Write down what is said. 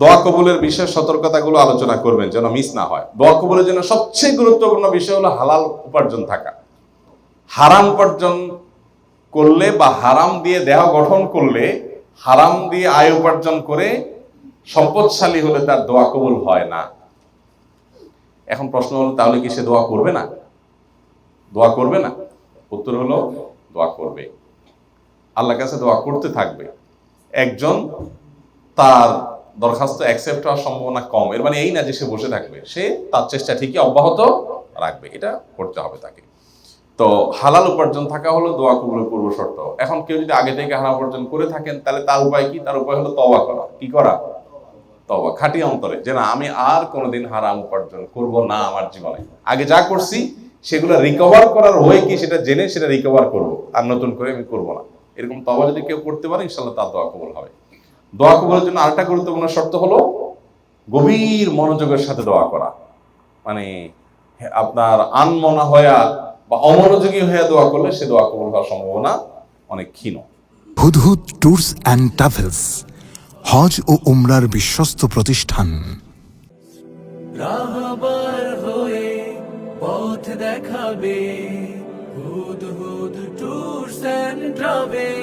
দোয়া কবুলের বিষয়ে সতর্কতাগুলো আলোচনা করবেন, যেন মিস না হয়। দোয়া কবুলের জন্য সবচেয়ে গুরুত্বপূর্ণ বিষয় হলো হালাল উপার্জন থাকা। হারাম উপার্জন করলে বা হারাম দিয়ে দেহ গঠন করলে, হারাম দিয়ে আয় উপার্জন করে সম্পদশালী হলে তার দোয়া কবুল হয় না। এখন প্রশ্ন হলো, তাহলে কি সে দোয়া করবে না? দোয়া করবে না? উত্তর হলো, দোয়া করবে। আল্লাহর কাছে দোয়া করতে থাকবে। একজন তার দরখাস্ত অ্যাকসেপ্ট হওয়ার সম্ভাবনা কম। এর মানে এই না যে সে বসে থাকবে, সে তার চেষ্টা ঠিকই অব্যাহত রাখবে। এটা করতে হবে তাকে। তো হালাল উপার্জন থাকা হলো দোয়া কবুলের পূর্ব শর্ত। এখন কেউ যদি আগে থেকে হারাম উপার্জন করে থাকেন, তাহলে তার উপায় কি? তার উপায় হলো তওবা করা। কি করা? তবা খাঁটি অন্তরে। যে না, আমি আর কোনোদিন হারাম উপার্জন করব না আমার জীবনে। আগে যা করছি, সেগুলো রিকভার করার ওয়ে কি সেটা জেনে সেটা রিকভার করব। আর নতুন করে আমি করব না। এরকম তবা যদি কেউ করতে পারে ইনশাল্লাহ তার দোয়া কবুল হবে। দোয়া কবুলের জন্য আরেকটা গুরুত্বপূর্ণ শর্ত হলো গভীর মনোযোগের সাথে দোয়া করা। মানে আপনার আনমনা হয়া বা অমনোযোগী হয়ে দোয়া করলে সে দোয়া কবুল হওয়ার সম্ভাবনা অনেক ক্ষীণ। হুদহুদ ট্যুরস অ্যান্ড ট্রাভেলস হজ ও উমরার বিশ্বস্ত প্রতিষ্ঠান। রাহবার হয়ে পথ দেখাবে Hudhud tours and travel